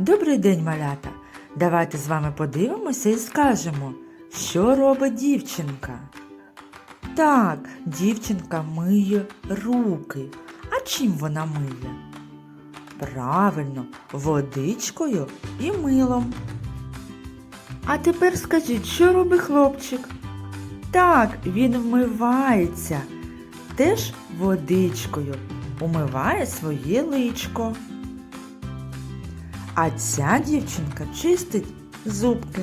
Добрий день, малята! Давайте з вами подивимося і скажемо, що робить дівчинка. Так, дівчинка миє руки. А чим вона миє? Правильно, водичкою і милом. А тепер скажіть, що робить хлопчик? Так, він вмивається теж водичкою, умиває своє личко. А ця дівчинка чистить зубки.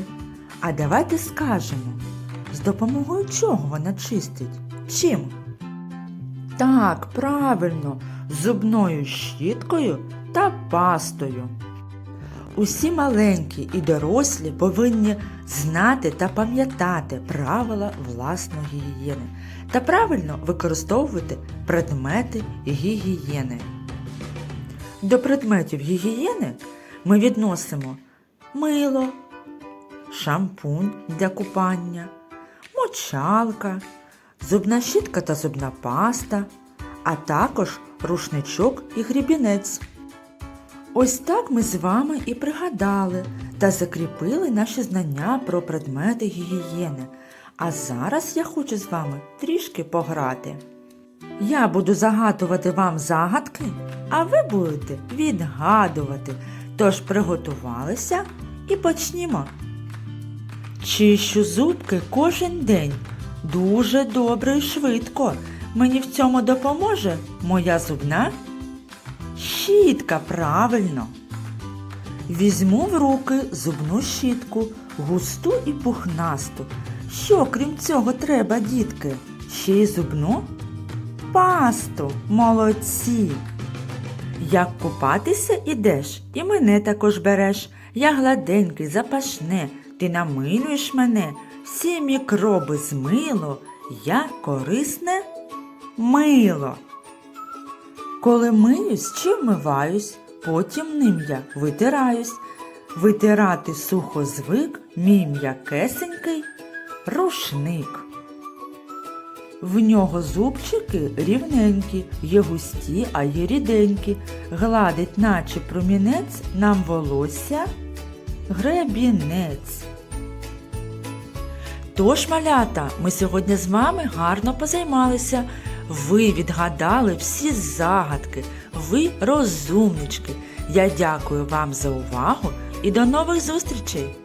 А давайте скажемо, з допомогою чого вона чистить? Чим? Так, правильно, зубною щіткою та пастою. Усі маленькі і дорослі повинні знати та пам'ятати правила власної гігієни та правильно використовувати предмети гігієни. До предметів гігієни ми відносимо мило, шампунь для купання, мочалка, зубна щітка та зубна паста, а також рушничок і грібінець. Ось так ми з вами і пригадали та закріпили наші знання про предмети гігієни. А зараз я хочу з вами трішки пограти. Я буду загадувати вам загадки, а ви будете відгадувати. Тож приготувалися і почнімо. Чищу зубки кожен день. Дуже добре і швидко. Мені в цьому допоможе моя зубна щітка, правильно. Візьму в руки зубну щітку, густу і пухнасту. Що крім цього треба, дітки? Ще й зубну? Пасту, молодці. Як купатися ідеш, і мене також береш. Я гладенький, запашне, ти намилюєш мене, всі мікроби змило, я корисне мило. Коли миюсь чи вмиваюсь, потім ним я витираюсь. Витирати сухо звик, мій м'якесенький рушник. В нього зубчики рівненькі, є густі, а є ріденькі. Гладить, наче промінець, нам волосся гребінець. Тож, малята, ми сьогодні з вами гарно позаймалися. Ви відгадали всі загадки, ви розумнички. Я дякую вам за увагу і до нових зустрічей!